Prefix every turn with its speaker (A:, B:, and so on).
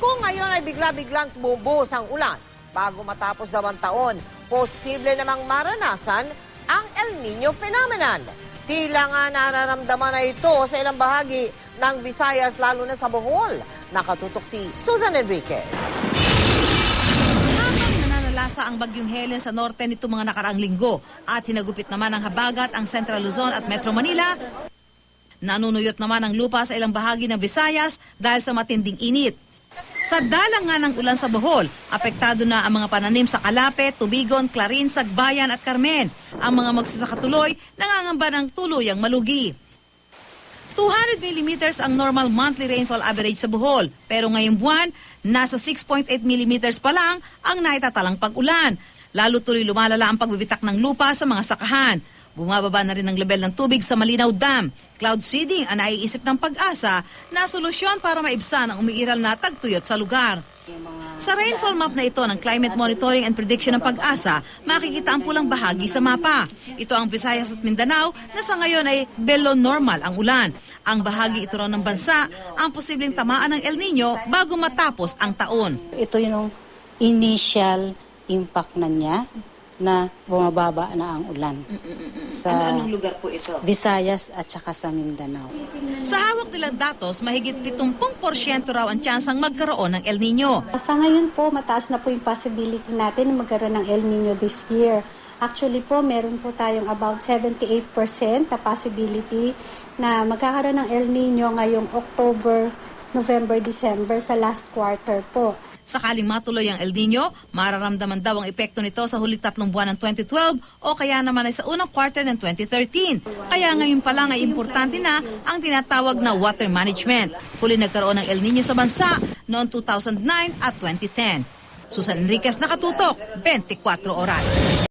A: Kung ngayon ay bigla-biglang bumubuhos ang ulan bago matapos daw ang taon, posible namang maranasan ang El Nino phenomenon. Tila nga nararamdaman na ito sa ilang bahagi ng Visayas lalo na sa Bohol. Nakatutok si Susan Enriquez.
B: Habang nananalasa ang bagyong Helen sa norte nito mga nakaraang linggo at hinagupit naman ng habagat ang Central Luzon at Metro Manila, nanunuyot naman ang lupa sa ilang bahagi ng Visayas dahil sa matinding init. Sa dalang nga ng ulan sa Bohol, apektado na ang mga pananim sa Calapet, Tubigon, Clarin, Sagbayan at Carmen. Ang mga magsasakatuloy nangangamba ng tuluyang malugi. 200 millimeters ang normal monthly rainfall average sa Bohol. Pero ngayong buwan, nasa 6.8 millimeters pa lang ang naitatalang pag-ulan. Lalo tuloy lumalala ang pagbibitak ng lupa sa mga sakahan. Bumababa na rin ang level ng tubig sa Malinaw Dam. Cloud seeding ang naiisip ng pag-asa na solusyon para maibsan ang umiiral na tagtuyot sa lugar. Sa rainfall map na ito ng Climate Monitoring and Prediction ng Pag-asa, makikita ang pulang bahagi sa mapa. Ito ang Visayas at Mindanao na sa ngayon ay below normal ang ulan. Ang bahagi ito raw ng bansa ang posibleng tamaan ng El Nino bago matapos ang taon.
C: Ito yung initial impact na niya na bumababa na ang ulan sa
B: lugar po ito?
C: Visayas at saka sa Mindanao.
B: Sa hawak nilang datos, mahigit 70% raw ang tsansang magkaroon ng El Nino.
D: Sa ngayon po, mataas na po yung possibility natin na magkaroon ng El Nino this year. Actually po, meron po tayong about 78% na possibility na magkakaroon ng El Nino ngayong October, November, December sa last quarter po.
B: Sakaling matuloy ang El Nino, mararamdaman daw ang epekto nito sa huling tatlong buwan ng 2012 o kaya naman ay sa unang quarter ng 2013. Kaya ngayon pa lang ay importante na ang tinatawag na water management. Huli nagkaroon ng El Nino sa bansa noong 2009 at 2010. Susan Enriquez nakatutok, 24 oras.